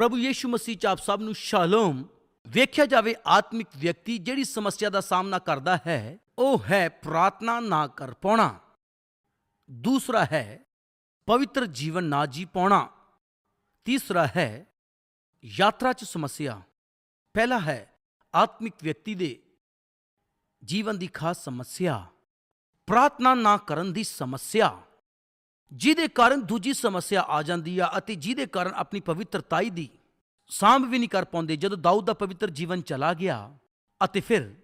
ਪ੍ਰਭੂ ਯੀਸ਼ੂ ਮਸੀਹ ਚ ਆਪ ਸਭ ਨੂੰ ਸ਼ਾਲੋਮ, ਵੇਖਿਆ ਜਾਵੇ ਆਤਮਿਕ ਵਿਅਕਤੀ ਜਿਹੜੀ ਸਮੱਸਿਆ ਦਾ ਸਾਹਮਣਾ ਕਰਦਾ ਹੈ, ਉਹ ਹੈ ਪ੍ਰਾਰਥਨਾ ਨਾ ਕਰ ਪਾਉਣਾ। ਦੂਸਰਾ ਹੈ ਪਵਿੱਤਰ ਜੀਵਨ ਨਾ ਜੀ ਪਾਉਣਾ। ਤੀਸਰਾ ਹੈ ਯਾਤਰਾ ਚ ਸਮੱਸਿਆ। ਪਹਿਲਾ ਹੈ ਆਤਮਿਕ ਵਿਅਕਤੀ ਦੇ ਜੀਵਨ ਦੀ ਖਾਸ ਸਮੱਸਿਆ। ਪ੍ਰਾਰਥਨਾ ਨਾ ਕਰਨ ਦੀ ਸਮੱਸਿਆ। ਜਿਹਦੇ ਕਾਰਨ ਦੂਜੀ ਸਮੱਸਿਆ ਆ ਜਾਂਦੀ ਆ ਅਤੇ ਜਿਹਦੇ ਕਾਰਨ ਆਪਣੀ ਪਵਿੱਤਰਤਾਈ ਦੀ ਸਾਂਭ ਵੀ ਨਹੀਂ ਕਰ ਪਾਉਂਦੇ ਜਦੋਂ ਦਾਊਦ ਦਾ ਪਵਿੱਤਰ ਜੀਵਨ ਚਲਾ ਗਿਆ ਅਤੇ ਫਿਰ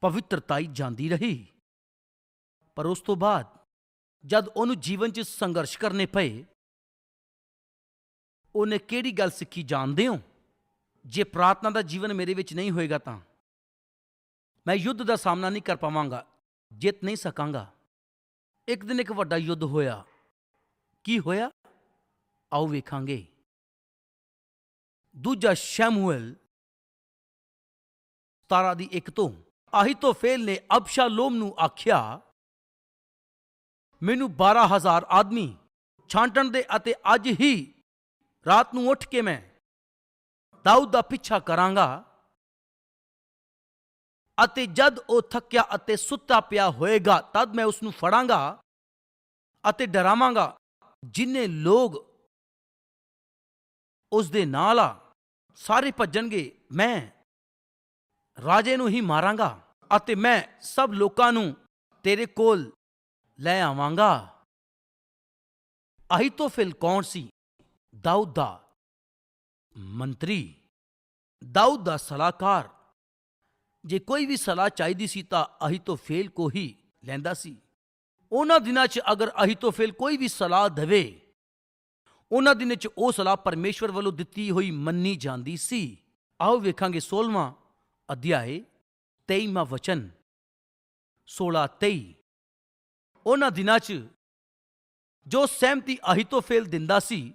ਪਵਿੱਤਰਤਾਈ ਜਾਂਦੀ ਰਹੀ। ਪਰ ਉਸ ਤੋਂ ਬਾਅਦ ਜਦ ਉਹਨੂੰ ਜੀਵਨ 'ਚ ਸੰਘਰਸ਼ ਕਰਨੇ ਪਏ, ਉਹਨੇ ਕਿਹੜੀ ਗੱਲ ਸਿੱਖੀ ਜਾਣਦੇ ਹੋ? ਜੇ ਪ੍ਰਾਰਥਨਾ ਦਾ ਜੀਵਨ ਮੇਰੇ ਵਿੱਚ ਨਹੀਂ ਹੋਏਗਾ ਤਾਂ? ਮੈਂ ਯੁੱਧ ਦਾ ਸਾਹਮਣਾ ਨਹੀਂ ਕਰ ਪਾਵਾਂਗਾ, ਜਿੱਤ ਨਹੀਂ ਸਕਾਂਗਾ। ਇੱਕ ਦਿਨ ਇੱਕ ਵੱਡਾ ਯੁੱਧ ਹੋਇਆ। ਕੀ ਹੋਇਆ? ਆਓ ਵੇਖਾਂਗੇ। ਦੂਜਾ ਸ਼ੈਮੂਅਲ ਤਾਰਾ ਦੀ ਇੱਕ ਤੋਂ ਆਹੀਤੋਫੇਲ ਨੇ ਅਬਸ਼ਾਲੋਮ ਨੂੰ ਆਖਿਆ, ਮੈਨੂੰ 12000 ਆਦਮੀ ਛਾਂਟਣ ਦੇ ਅਤੇ ਅੱਜ ਹੀ ਰਾਤ ਨੂੰ ਉੱਠ ਕੇ ਮੈਂ ਦਾਊਦ ਦਾ ਪਿੱਛਾ ਕਰਾਂਗਾ ਅਤੇ ਜਦ ਉਹ ਥੱਕਿਆ ਅਤੇ ਸੁੱਤਾ ਪਿਆ ਹੋਏਗਾ, ਤਦ ਮੈਂ ਉਸ ਨੂੰ ਫੜਾਂਗਾ ਅਤੇ ਡਰਾਵਾਂਗਾ, ਜਿੰਨੇ ਲੋਕ ਉਸ ਦੇ ਨਾਲ ਆ ਸਾਰੇ ਭੱਜਣਗੇ, ਮੈਂ ਰਾਜੇ ਨੂੰ ਹੀ ਮਾਰਾਂਗਾ ਅਤੇ ਮੈਂ ਸਭ ਲੋਕਾਂ ਨੂੰ ਤੇਰੇ ਕੋਲ ਲੈ ਆਵਾਂਗਾ। ਅਹੀਤੋਫਿਲ ਕੌਣ ਸੀ? ਦਾਊਦ ਦਾ ਮੰਤਰੀ। ਦਾਊਦ ਦਾ ਸਲਾਹਕਾਰ। ਜੇ ਕੋਈ ਵੀ ਸਲਾਹ ਚਾਹੀਦੀ ਸੀ ਤਾਂ ਅਹੀਤੋਫੇਲ ਕੋ ਹੀ ਲੈਂਦਾ ਸੀ। ਉਹਨਾਂ ਦਿਨਾਂ 'ਚ ਅਗਰ ਅਹੀਤੋਫੇਲ ਕੋਈ ਵੀ ਸਲਾਹ ਦੇਵੇ ਉਹਨਾਂ ਦਿਨਾਂ 'ਚ ਉਹ ਸਲਾਹ ਪਰਮੇਸ਼ਵਰ ਵੱਲੋਂ ਦਿੱਤੀ ਹੋਈ ਮੰਨੀ ਜਾਂਦੀ ਸੀ। ਆਓ ਵੇਖਾਂਗੇ 16ਵਾਂ ਅਧਿਆਏ 23ਵਾਂ ਵਚਨ। 16 23 ਉਹਨਾਂ ਦਿਨਾਂ 'ਚ ਜੋ ਸਹਿਮਤੀ ਅਹੀਤੋਫੇਲ ਦਿੰਦਾ ਸੀ,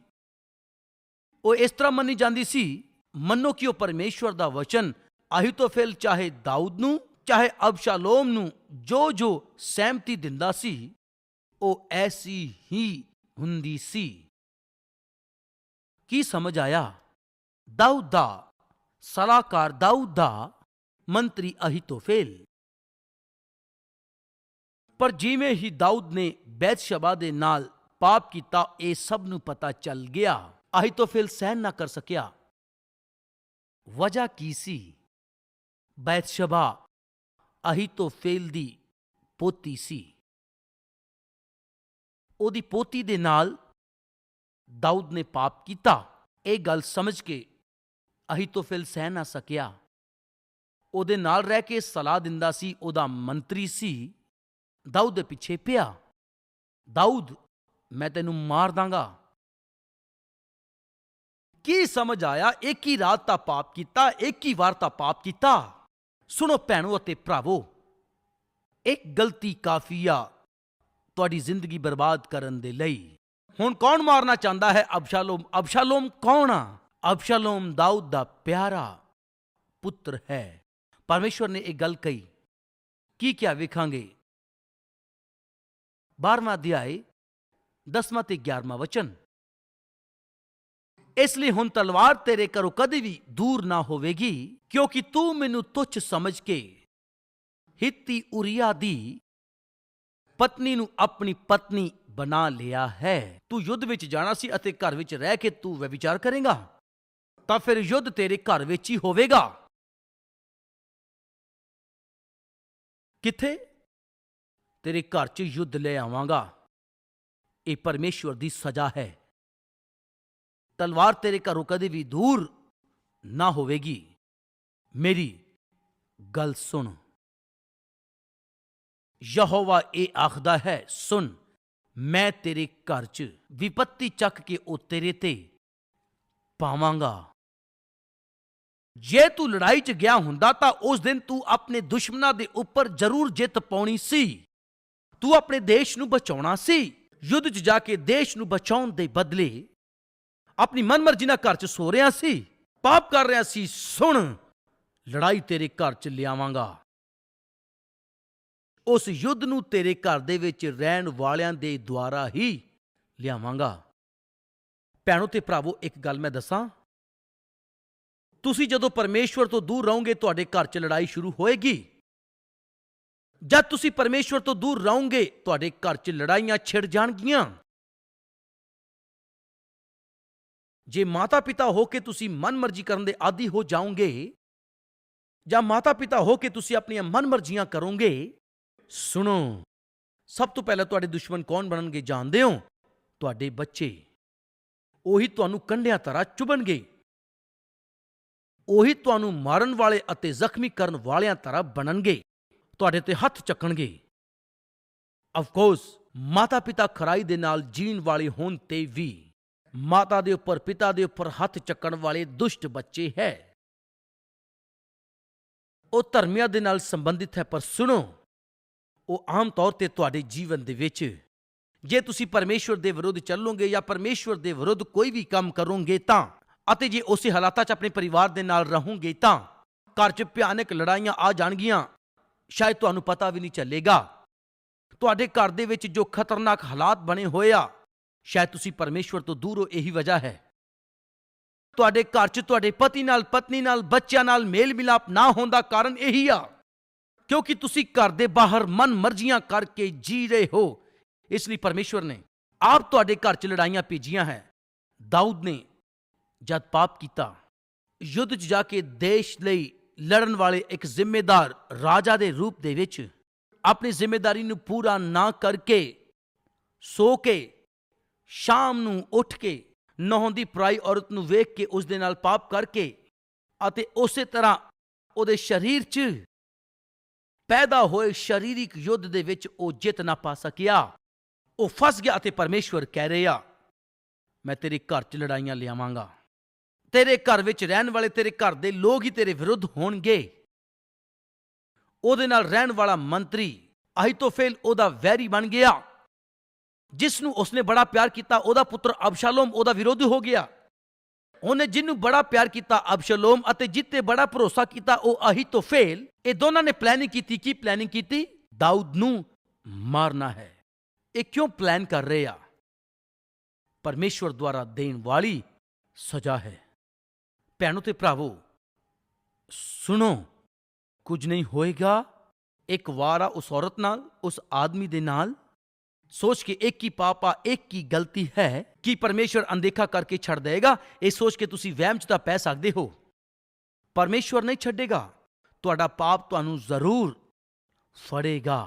ਉਹ ਇਸ ਤਰ੍ਹਾਂ ਮੰਨੀ ਜਾਂਦੀ ਸੀ, ਮੰਨੋ ਕਿ ਉਹ ਪਰਮੇਸ਼ਵਰ ਦਾ ਵਚਨ ਅਹੀਤੋਫੇਲ ਚਾਹੇ ਦਾਊਦ ਨੂੰ, ਚਾਹੇ ਅਬਸ਼ਾਲੋਮ ਨੂੰ ਜੋ ਜੋ ਸਹਿਮਤੀ ਦਿੰਦਾ ਸੀ, ਉਹ ਐਸੀ ਹੀ ਹੁੰਦੀ ਸੀ। ਕੀ ਸਮਝ ਆਇਆ? ਦਾਊਦ ਦਾ, ਸਲਾਹਕਾਰ ਦਾਊਦ ਦਾ ਮੰਤਰੀ ਅਹਿਤੋਫੇਲ ਪਰ ਜਿਵੇਂ ਹੀ ਦਾਊਦ ਨੇ ਬੈਤਸ਼ਬਾ ਦੇ ਨਾਲ ਪਾਪ ਕੀਤਾ, ਇਹ ਸਭ ਨੂੰ ਪਤਾ ਚੱਲ ਗਿਆ। ਅਹੀਤੋਫੇਲ ਸਹਿਨ ਨਾ ਕਰ ਸਕਿਆ। ਵਜ੍ਹਾ ਕੀ ਸੀ? ਬੈਤਸ਼ਬਾ ਅਹਿਤੋਫੇਲ ਦੀ ਪੋਤੀ ਸੀ। ਉਹਦੀ ਪੋਤੀ ਦੇ ਨਾਲ ਦਾਊਦ ਨੇ ਪਾਪ ਕੀਤਾ ਇਹ ਗੱਲ ਸਮਝ ਕੇ ਅਹੀਤੋਫੇਲ ਸਹਿ ਨਾ ਸਕਿਆ ਉਹਦੇ ਨਾਲ ਰਹਿ ਕੇ ਸਲਾਹ ਦਿੰਦਾ ਸੀ ਉਹਦਾ ਮੰਤਰੀ ਸੀ ਦਾਊਦ ਦੇ ਪਿੱਛੇ ਪਿਆ ਦਾਊਦ ਮੈਂ ਤੈਨੂੰ ਮਾਰ ਦਾਂਗਾ ਕੀ ਸਮਝ ਆਇਆ ਇੱਕ ਹੀ ਰਾਤ ਤਾਂ ਪਾਪ ਕੀਤਾ ਇੱਕ ਹੀ ਵਾਰ ਤਾਂ ਪਾਪ ਕੀਤਾ ਸੁਣੋ ਭੈਣੋ ਅਤੇ ਭਰਾਵੋ ਇੱਕ ਗਲਤੀ ਕਾਫੀ ਆ ਤੁਹਾਡੀ ਜ਼ਿੰਦਗੀ ਬਰਬਾਦ ਕਰਨ ਦੇ ਲਈ ਹੁਣ ਕੌਣ ਮਾਰਨਾ ਚਾਹੁੰਦਾ ਹੈ ਅਬਸ਼ਾਲੋਮ? ਅਬਸ਼ਾਲੋਮ ਕੌਣ ਆ? ਅਬਸ਼ਾਲੋਮ ਦਾਊਦ ਦਾ ਪਿਆਰਾ ਪੁੱਤਰ ਹੈ। ਪਰਮੇਸ਼ਵਰ ਨੇ ਇਹ ਗੱਲ ਕਹੀ। ਕੀ ਕਿਆ ਵੇਖਾਂਗੇ? 12ਵਾਂ ਅਧਿਆਇ 10ਵਾਂ ਤੇ 11ਵਾਂ ਵਚਨ। ਇਸ ਲਈ ਹੁਣ ਤਲਵਾਰ ਤੇਰੇ ਘਰੋਂ ਕਦੇ ਵੀ ਦੂਰ ਨਾ ਹੋਵੇਗੀ, ਕਿਉਂਕਿ ਤੂੰ ਮੈਨੂੰ ਤੁੱਛ ਸਮਝ ਕੇ ਹਿੱਤੀ ਉਰੀਆ ਦੀ ਪਤਨੀ ਨੂੰ ਆਪਣੀ ਪਤਨੀ ਬਣਾ ਲਿਆ ਹੈ। ਤੂੰ ਯੁੱਧ ਵਿੱਚ ਜਾਣਾ ਸੀ ਅਤੇ ਘਰ ਵਿੱਚ ਰਹਿ ਕੇ ਤੂੰ ਵਿਚਾਰ ਕਰੇਗਾ। ਤਾਂ ਫਿਰ ਯੁੱਧ ਤੇਰੇ ਘਰ ਵਿੱਚ ਹੀ ਹੋਵੇਗਾ। ਕਿੱਥੇ? ਤੇਰੇ ਘਰ 'ਚ ਯੁੱਧ ਲੈ ਆਵਾਂਗਾ। ਇਹ ਪਰਮੇਸ਼ਵਰ ਦੀ ਸਜ਼ਾ ਹੈ। ਤਲਵਾਰ ਤੇਰੇ ਘਰੋਂ ਕਦੇ ਵੀ ਦੂਰ ਨਾ ਹੋਵੇਗੀ। ਮੇਰੀ ਗੱਲ ਸੁਣ। ਯਹੋਵਾ ਇਹ ਆਖਦਾ ਹੈ, ਸੁਣ। ਮੈਂ ਤੇਰੇ ਘਰ 'ਚ ਵਿਪਤੀ ਚੱਕ ਕੇ ਉਹ ਤੇਰੇ ਤੇ ਪਾਵਾਂਗਾ। ਜੇ ਤੂੰ ਲੜਾਈ 'ਚ ਗਿਆ ਹੁੰਦਾ ਤਾਂ ਉਸ ਦਿਨ ਤੂੰ ਆਪਣੇ ਦੁਸ਼ਮਣਾਂ ਦੇ ਉੱਪਰ ਜ਼ਰੂਰ ਜਿੱਤ ਪਾਉਣੀ ਸੀ। ਤੂੰ ਆਪਣੇ ਦੇਸ਼ ਨੂੰ ਬਚਾਉਣਾ ਸੀ। ਯੁੱਧ 'ਚ ਜਾ ਕੇ ਦੇਸ਼ ਨੂੰ ਬਚਾਉਣ ਦੇ ਬਦਲੇ ਆਪਣੀ ਮਨਮਰਜ਼ੀ ਨਾਲ ਘਰ 'ਚ ਸੋ ਰਿਹਾ ਸੀ। ਪਾਪ ਕਰ ਰਿਹਾ ਸੀ। ਸੁਣ, ਲੜਾਈ ਤੇਰੇ ਘਰ 'ਚ ਲਿਆਵਾਂਗਾ। ਉਸ ਯੁੱਧ ਨੂੰ ਤੇਰੇ ਘਰ ਦੇ ਵਿੱਚ ਰਹਿਣ ਵਾਲਿਆਂ ਦੇ ਦੁਆਰਾ ਹੀ ਲਿਆਵਾਂਗਾ। ਭੈਣੋ ਤੇ ਭਰਾਵੋ, ਇੱਕ ਗੱਲ ਮੈਂ ਦੱਸਾਂ। ਤੁਸੀਂ ਜਦੋਂ ਪਰਮੇਸ਼ਵਰ ਤੋਂ ਦੂਰ ਰਹੋਗੇ, ਤੁਹਾਡੇ ਘਰ 'ਚ ਲੜਾਈ ਸ਼ੁਰੂ ਹੋਏਗੀ। ਜਦ ਤੁਸੀਂ ਪਰਮੇਸ਼ਵਰ ਤੋਂ ਦੂਰ ਰਹੋਗੇ, ਤੁਹਾਡੇ ਘਰ 'ਚ ਲੜਾਈਆਂ ਛਿੜ ਜਾਣਗੀਆਂ। ਜੇ ਮਾਤਾ-ਪਿਤਾ ਹੋ ਕੇ ਤੁਸੀਂ ਮਨਮਰਜ਼ੀ ਕਰਨ ਦੇ ਆਦੀ ਹੋ ਜਾਓਗੇ, ਜਾਂ ਮਾਤਾ-ਪਿਤਾ ਹੋ ਕੇ ਤੁਸੀਂ ਆਪਣੀਆਂ ਮਨਮਰਜ਼ੀਆਂ ਕਰੋਗੇ ਸੁਣੋ। ਸਭ ਤੋਂ ਪਹਿਲਾਂ ਤੁਹਾਡੇ ਦੁਸ਼ਮਣ ਕੌਣ ਬਣਨਗੇ ਜਾਣਦੇ ਹੋ? ਤੁਹਾਡੇ ਬੱਚੇ। ਉਹੀ ਤੁਹਾਨੂੰ ਕੰਢਿਆਂ ਤਰ੍ਹਾਂ ਚੁਬਣਗੇ ਉਹੀ ਤੁਹਾਨੂੰ ਮਾਰਨ ਵਾਲੇ ਅਤੇ ਜ਼ਖਮੀ ਕਰਨ ਵਾਲਿਆਂ ਤਰ੍ਹਾਂ ਬਣਨਗੇ। ਤੁਹਾਡੇ ਤੇ ਹੱਥ ਚੱਕਣਗੇ। ਆਫ ਕੋਰਸ ਮਾਤਾ ਪਿਤਾ ਖਰਾਈ ਦੇ ਨਾਲ ਜੀਣ ਵਾਲੇ ਹੋਣ ਤੇ ਵੀ ਮਾਤਾ ਦੇ ਉੱਪਰ, ਪਿਤਾ ਦੇ ਉੱਪਰ ਹੱਥ ਚੱਕਣ ਵਾਲੇ ਦੁਸ਼ਟ ਬੱਚੇ ਹੈ। ਉਹ ਧਰਮੀਆਂ ਦੇ ਨਾਲ ਸੰਬੰਧਿਤ ਹੈ, ਪਰ ਸੁਣੋ। ਉਹ ਆਮ ਤੌਰ ਤੇ ਤੁਹਾਡੇ ਜੀਵਨ ਦੇ ਵਿੱਚ ਜੇ ਤੁਸੀਂ ਪਰਮੇਸ਼ਵਰ ਦੇ ਵਿਰੁੱਧ ਚੱਲੋਗੇ ਜਾਂ ਪਰਮੇਸ਼ਵਰ ਦੇ ਵਿਰੁੱਧ ਕੋਈ ਵੀ ਕੰਮ ਕਰੋਗੇ ਤਾਂ, ਅਤੇ ਜੇ ਉਸੇ ਹਾਲਾਤਾਂ 'ਚ ਆਪਣੇ ਪਰਿਵਾਰ ਦੇ ਨਾਲ ਰਹੋਗੇ ਤਾਂ ਘਰ 'ਚ ਭਿਆਨਕ ਲੜਾਈਆਂ ਆ ਜਾਣਗੀਆਂ। ਸ਼ਾਇਦ ਤੁਹਾਨੂੰ ਪਤਾ ਵੀ ਨਹੀਂ ਚੱਲੇਗਾ। ਤੁਹਾਡੇ ਘਰ ਦੇ ਵਿੱਚ ਜੋ ਖਤਰਨਾਕ ਹਾਲਾਤ ਬਣੇ ਹੋਏ ਆ, ਸ਼ਾਇਦ ਤੁਸੀਂ ਪਰਮੇਸ਼ਵਰ ਤੋਂ ਦੂਰ ਹੋ, ਇਹੀ ਵਜ੍ਹਾ ਹੈ। ਤੁਹਾਡੇ ਘਰ 'ਚ ਤੁਹਾਡੇ ਪਤੀ ਨਾਲ, ਪਤਨੀ ਨਾਲ, ਬੱਚਿਆਂ ਨਾਲ ਮੇਲ ਮਿਲਾਪ ਨਾ ਹੋਣ ਦਾ ਕਾਰਨ ਇਹੀ ਆ। ਕਿਉਂਕਿ ਤੁਸੀਂ ਘਰ ਦੇ ਬਾਹਰ ਮਨ ਮਰਜ਼ੀਆਂ ਕਰਕੇ ਜੀ ਰਹੇ ਹੋ। ਇਸ ਲਈ ਪਰਮੇਸ਼ਵਰ ਨੇ ਆਪ ਤੁਹਾਡੇ ਘਰ 'ਚ ਲੜਾਈਆਂ ਭੇਜੀਆਂ ਹੈ। ਦਾਊਦ ਨੇ ਜਦ ਪਾਪ ਕੀਤਾ, ਯੁੱਧ 'ਚ ਜਾ ਕੇ ਦੇਸ਼ ਲਈ ਲੜਨ ਵਾਲੇ ਇੱਕ ਜ਼ਿੰਮੇਦਾਰ ਰਾਜਾ ਦੇ ਰੂਪ ਦੇ ਵਿੱਚ ਆਪਣੀ ਜ਼ਿੰਮੇਵਾਰੀ ਨੂੰ ਪੂਰਾ ਨਾ ਕਰਕੇ ਸੋ ਕੇ, ਸ਼ਾਮ ਨੂੰ ਉੱਠ ਕੇ ਨਹਾਉਂਦੀ ਪਰਾਈ ਔਰਤ ਨੂੰ ਵੇਖ ਕੇ ਉਸ ਦੇ ਨਾਲ ਪਾਪ ਕਰਕੇ ਅਤੇ ਉਸੇ ਤਰ੍ਹਾਂ ਉਹਦੇ ਸਰੀਰ 'ਚ ਪੈਦਾ ਹੋਏ ਸਰੀਰਿਕ ਯੁੱਧ ਦੇ ਵਿੱਚ ਉਹ ਜਿੱਤ ਨਾ ਪਾ ਸਕਿਆ। ਉਹ ਫਸ ਗਿਆ ਅਤੇ ਪਰਮੇਸ਼ਵਰ ਕਹਿ ਰਿਹਾ, ਮੈਂ ਤੇਰੇ ਘਰ 'ਚ ਲੜਾਈਆਂ ਲਿਆਵਾਂਗਾ। ਤੇਰੇ ਘਰ ਵਿੱਚ ਰਹਿਣ ਵਾਲੇ ਤੇਰੇ ਘਰ ਦੇ ਲੋਕ ਹੀ ਤੇਰੇ ਵਿਰੁੱਧ ਹੋਣਗੇ। ਉਹਦੇ ਨਾਲ ਰਹਿਣ ਵਾਲਾ ਮੰਤਰੀ ਅਹਿਤੋਫੇਲ ਉਹਦਾ ਵੈਰੀ ਬਣ ਗਿਆ। ਜਿਸ ਨੂੰ ਉਸਨੇ ਬੜਾ ਪਿਆਰ ਕੀਤਾ, ਉਹਦਾ ਪੁੱਤਰ ਅਬਸ਼ਾਲੋਮ ਉਹਦਾ ਵਿਰੋਧੀ ਹੋ ਗਿਆ। ਉਹਨੇ ਜਿਹਨੂੰ ਬੜਾ ਪਿਆਰ ਕੀਤਾ, ਅਬਸ਼ਲੋਮ, ਅਤੇ ਜਿੱਤੇ ਬੜਾ ਭਰੋਸਾ ਕੀਤਾ, ਉਹ ਅਹੀਤੋਫੇਲ, ਇਹ ਦੋਨਾਂ ਨੇ ਪਲੈਨਿੰਗ ਕੀਤੀ, ਕੀ ਪਲੈਨਿੰਗ ਕੀਤੀ? ਦਾਊਦ ਨੂੰ ਮਾਰਨਾ ਹੈ। ਇਹ ਕਿਉਂ ਪਲਾਨ ਕਰ ਰਹੇ ਆ? ਪਰਮੇਸ਼ਵਰ ਦੁਆਰਾ ਦੇਣ ਵਾਲੀ ਸਜ਼ਾ ਹੈ। ਭੈਣੋ ਤੇ ਭਰਾਵੋ, ਸੁਣੋ, ਕੁਝ ਨਹੀਂ ਹੋਏਗਾ। ਇੱਕ ਵਾਰ ਆ ਉਸ ਔਰਤ ਨਾਲ, ਉਸ ਆਦਮੀ ਦੇ ਨਾਲ ਸੋਚ ਕੇ ਇੱਕ ਹੀ ਪਾਪ ਆ ਇੱਕ ਹੀ ਗਲਤੀ ਹੈ ਕਿ ਪਰਮੇਸ਼ਵਰ ਅਨਦੇਖਾ ਕਰਕੇ ਛੱਡ ਦੇਗਾ ਇਹ ਸੋਚ ਕੇ ਤੁਸੀਂ ਵਹਿਮ 'ਚ ਤਾਂ ਪੈ ਸਕਦੇ ਹੋ ਪਰਮੇਸ਼ਵਰ ਨਹੀਂ ਛੱਡੇਗਾ ਤੁਹਾਡਾ ਪਾਪ ਤੁਹਾਨੂੰ ਜ਼ਰੂਰ ਫੜੇਗਾ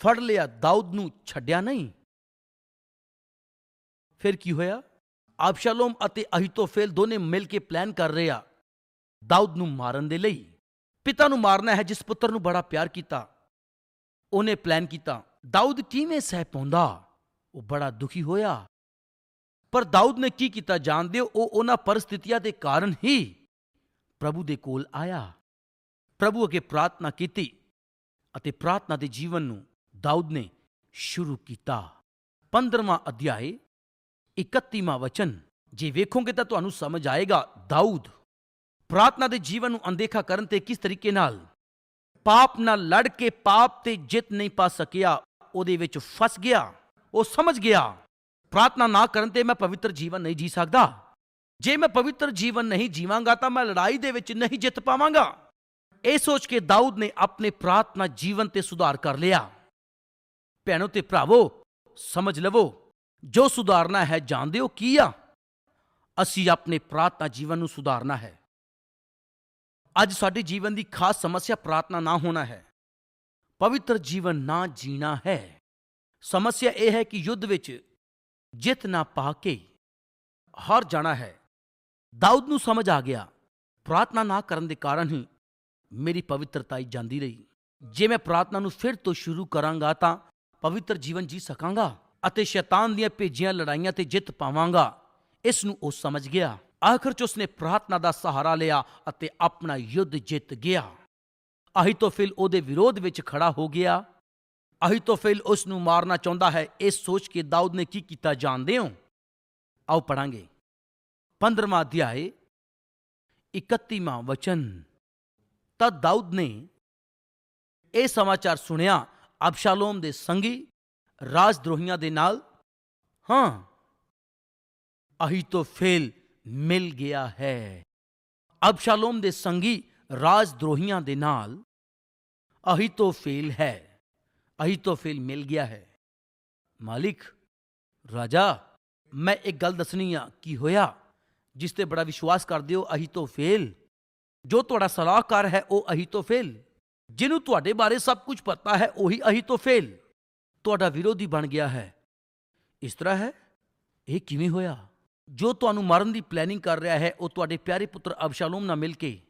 ਫੜ ਲਿਆ ਦਾਊਦ ਨੂੰ ਛੱਡਿਆ ਨਹੀਂ ਫਿਰ ਕੀ ਹੋਇਆ ਅਬਸ਼ਾਲੋਮ ਅਤੇ ਅਹੀਤੋਫੇਲ ਦੋਨੇ ਮਿਲ ਕੇ ਪਲਾਨ ਕਰ ਰਹੇ ਆ ਦਾਊਦ ਨੂੰ ਮਾਰਨ ਦੇ ਲਈ ਪਿਤਾ ਨੂੰ ਮਾਰਨਾ ਹੈ ਜਿਸ ਪੁੱਤਰ ਨੂੰ ਬੜਾ ਪਿਆਰ ਕੀਤਾ ਉਹਨੇ ਪਲਾਨ ਕੀਤਾ ਦਾਊਦ ਕਿਵੇਂ ਸਹਿ ਪਾਉਂਦਾ ਉਹ ਬੜਾ ਦੁਖੀ ਹੋਇਆ ਪਰ ਦਾਊਦ ਨੇ ਕੀ ਕੀਤਾ ਜਾਣਦੇ ਹੋ ਉਹ ਉਹਨਾਂ ਪਰਿਸਥਿਤੀਆਂ ਦੇ ਕਾਰਨ ਹੀ ਪ੍ਰਭੂ ਦੇ ਕੋਲ ਆਇਆ ਪ੍ਰਭੂ ਅਗੇ ਪ੍ਰਾਰਥਨਾ ਕੀਤੀ ਅਤੇ ਪ੍ਰਾਰਥਨਾ ਦੇ ਜੀਵਨ ਨੂੰ ਦਾਊਦ ਨੇ ਸ਼ੁਰੂ ਕੀਤਾ 15ਵਾਂ ਅਧਿਆਏ 31ਵਾਂ ਵਚਨ ਜੇ ਵੇਖੋਗੇ ਤਾਂ ਤੁਹਾਨੂੰ ਸਮਝ ਆਏਗਾ ਦਾਊਦ ਪ੍ਰਾਰਥਨਾ ਦੇ ਜੀਵਨ ਨੂੰ ਅਣਦੇਖਾ ਕਰਨ ਤੇ ਕਿਸ ਤਰੀਕੇ ਨਾਲ ਪਾਪ ਨਾਲ ਲੜ ਕੇ ਪਾਪ ਤੇ ਜਿੱਤ ਨਹੀਂ ਪਾ ਸਕਿਆ ਉਹਦੇ ਵਿੱਚ ਫਸ ਗਿਆ, ਉਹ ਸਮਝ ਗਿਆ, ਪ੍ਰਾਰਥਨਾ ਨਾ ਕਰਨ ਤੇ ਮੈਂ ਪਵਿੱਤਰ ਜੀਵਨ ਨਹੀਂ ਜੀ ਸਕਦਾ। ਜੇ ਮੈਂ ਪਵਿੱਤਰ ਜੀਵਨ ਨਹੀਂ ਜੀਵਾਂਗਾ ਤਾਂ ਮੈਂ ਲੜਾਈ ਦੇ ਵਿੱਚ ਨਹੀਂ ਜਿੱਤ ਪਾਵਾਂਗਾ। ਇਹ ਸੋਚ ਕੇ ਦਾਊਦ ਨੇ ਆਪਣੇ ਪ੍ਰਾਰਥਨਾ ਜੀਵਨ ਤੇ ਸੁਧਾਰ ਕਰ ਲਿਆ। ਭੈਣੋ ਤੇ ਭਰਾਵੋ, ਸਮਝ ਲਵੋ, ਜੋ ਸੁਧਾਰਨਾ ਹੈ ਜਾਣਦੇ ਹੋ ਕੀ ਆ? ਅਸੀਂ ਆਪਣੇ ਪ੍ਰਾਰਥਨਾ ਜੀਵਨ ਨੂੰ ਸੁਧਾਰਨਾ ਹੈ। ਅੱਜ ਸਾਡੇ ਜੀਵਨ ਦੀ ਖਾਸ ਸਮੱਸਿਆ ਪ੍ਰਾਰਥਨਾ ਨਾ ਹੋਣਾ ਹੈ। ਪਵਿੱਤਰ ਜੀਵਨ ਨਾ ਜੀਣਾ ਹੈ। ਸਮੱਸਿਆ ਇਹ ਹੈ ਕਿ ਯੁੱਧ ਵਿੱਚ ਜਿੱਤ ਨਾ ਪਾ ਕੇ ਹਾਰ ਜਾਣਾ ਹੈ। ਦਾਊਦ ਨੂੰ ਸਮਝ ਆ ਗਿਆ। ਪ੍ਰਾਰਥਨਾ ਨਾ ਕਰਨ ਦੇ ਕਾਰਨ ਹੀ ਮੇਰੀ ਪਵਿੱਤਰਤਾ ਹੀ ਜਾਂਦੀ ਰਹੀ। ਜੇ ਮੈਂ ਪ੍ਰਾਰਥਨਾ ਨੂੰ ਫਿਰ ਤੋਂ ਸ਼ੁਰੂ ਕਰਾਂਗਾ ਤਾਂ ਪਵਿੱਤਰ ਜੀਵਨ ਜੀ ਸਕਾਂਗਾ ਅਤੇ ਸ਼ੈਤਾਨ ਦੀਆਂ ਭੇਜੀਆਂ ਲੜਾਈਆਂ ਤੇ ਜਿੱਤ ਪਾਵਾਂਗਾ। ਇਸ ਨੂੰ ਉਹ ਸਮਝ ਗਿਆ। ਆਖਰ ਚ ਉਸਨੇ ਪ੍ਰਾਰਥਨਾ ਦਾ ਸਹਾਰਾ ਲਿਆ ਅਤੇ ਆਪਣਾ ਯੁੱਧ ਜਿੱਤ ਗਿਆ। ਅਹੀਤੋਫਿਲ ਉਹਦੇ ਵਿਰੋਧ ਵਿੱਚ ਖੜਾ ਹੋ ਗਿਆ। ਅਹੀਤੋਫਿਲ ਉਸ ਨੂੰ ਮਾਰਨਾ ਚਾਹੁੰਦਾ ਹੈ। ਇਹ ਸੋਚ ਕੇ ਦਾਊਦ ਨੇ ਕੀ ਕੀਤਾ ਜਾਣਦੇ ਹੋ? ਆਓ ਪੜਾਂਗੇ 15ਵਾਂ ਅਧਿਆਏ 31ਵਾਂ ਵਚਨ। ਤਦ ਦਾਊਦ ਨੇ ਇਹ ਸਮਾਚਾਰ ਸੁਣਿਆ, ਅਬਸ਼ਾਲੋਮ ਦੇ ਸੰਗੀ ਰਾਜਦਰੋਹੀਆਂ ਦੇ ਨਾਲ, ਹਾਂ, ਅਹੀਤੋਫੇਲ ਮਿਲ ਗਿਆ ਹੈ। ਅਬਸ਼ਾਲੋਮ ਦੇ ਸੰਗੀ ਰਾਜਦਰੋਹੀਆਂ ਦੇ ਨਾਲ ਅਹੀਤੋਫੇਲ ਹੈ ਅਹੀਤੋਫੇਲ ਮਿਲ ਗਿਆ ਹੈ। ਮਾਲਿਕ, ਰਾਜਾ, ਮੈਂ ਇੱਕ ਗੱਲ ਦੱਸਣੀ ਆ, ਕੀ ਹੋਇਆ? ਜਿਸ ਤੇ ਬੜਾ ਵਿਸ਼ਵਾਸ ਕਰਦੇ ਹੋ ਅਹੀਤੋਫੇਲ ਜੋ ਤੁਹਾਡਾ ਸਲਾਹਕਾਰ ਹੈ, ਉਹ ਅਹੀਤੋਫੇਲ ਜਿਹਨੂੰ ਤੁਹਾਡੇ ਬਾਰੇ ਸਭ ਕੁਝ ਪਤਾ ਹੈ, ਉਹੀ ਅਹੀਤੋਫੇਲ ਤੁਹਾਡਾ ਵਿਰੋਧੀ ਬਣ ਗਿਆ ਹੈ। ਇਸ ਤਰ੍ਹਾਂ ਹੈ? ਇਹ ਕਿਵੇਂ ਹੋਇਆ? ਜੋ ਤੁਹਾਨੂੰ ਮਾਰਨ ਦੀ ਪਲੈਨਿੰਗ ਕਰ ਰਿਹਾ ਹੈ, ਉਹ ਤੁਹਾਡੇ ਪਿਆਰੇ ਪੁੱਤਰ ਅਬਸ਼ਾਲੋਮ ਨਾਲ ਮਿਲ ਕੇ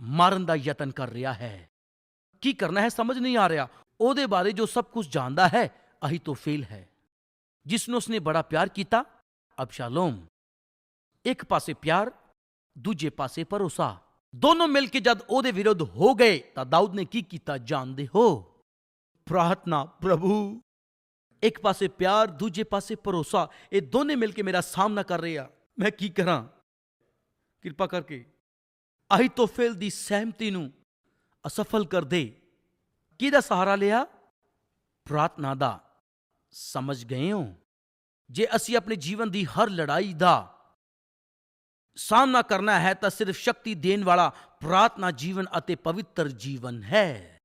ਮਾਰਨ ਦਾ ਯਤਨ ਕਰ ਰਿਹਾ ਹੈ। ਕੀ ਕਰਨਾ ਹੈ ਸਮਝ ਨਹੀਂ ਆ ਰਿਹਾ। ਉਹਦੇ ਬਾਰੇ ਜੋ ਸਭ ਕੁਝ ਜਾਣਦਾ ਹੈ ਅਹੀਤੋਫੇਲ ਹੈ। ਜਿਸ ਨੂੰ ਉਸਨੇ ਬੜਾ ਪਿਆਰ ਕੀਤਾ, ਅਬਸ਼ਾਲੋਮ। ਇੱਕ ਪਾਸੇ ਪਿਆਰ, ਦੂਜੇ ਪਾਸੇ ਭਰੋਸਾ। ਦੋਨੋਂ ਮਿਲ ਕੇ ਜਦ ਉਹਦੇ ਵਿਰੁੱਧ ਹੋ ਗਏ, ਤਾਂ ਦਾਊਦ ਨੇ ਕੀ ਕੀਤਾ ਜਾਣਦੇ ਹੋ? ਪ੍ਰਾਰਥਨਾ, ਪ੍ਰਭੂ। ਇੱਕ ਪਾਸੇ ਪਿਆਰ, ਦੂਜੇ ਪਾਸੇ ਭਰੋਸਾ। ਇਹ ਦੋਨੇ ਮਿਲ ਕੇ ਮੇਰਾ ਸਾਹਮਣਾ ਕਰ ਰਹੇ ਆ। ਮੈਂ ਕੀ ਕਰਾਂ? ਕਿਰਪਾ ਕਰਕੇ। ਆਹੀ ਤੋਫੇਲ ਦੀ ਸਹਿਮਤੀ ਨੂੰ ਅਸਫਲ ਕਰ ਦੇ ਕਿਹਦਾ ਸਹਾਰਾ ਲਿਆ? ਪ੍ਰਾਰਥਨਾ ਦਾ। ਸਮਝ ਗਏ ਹੋ? ਜੇ ਅਸੀਂ ਆਪਣੇ ਜੀਵਨ ਦੀ ਹਰ ਲੜਾਈ ਦਾ ਸਾਹਮਣਾ ਕਰਨਾ ਹੈ, ਤਾਂ ਸਿਰਫ ਸ਼ਕਤੀ ਦੇਣ ਵਾਲਾ ਪ੍ਰਾਰਥਨਾ ਜੀਵਨ ਅਤੇ ਪਵਿੱਤਰ ਜੀਵਨ ਹੈ।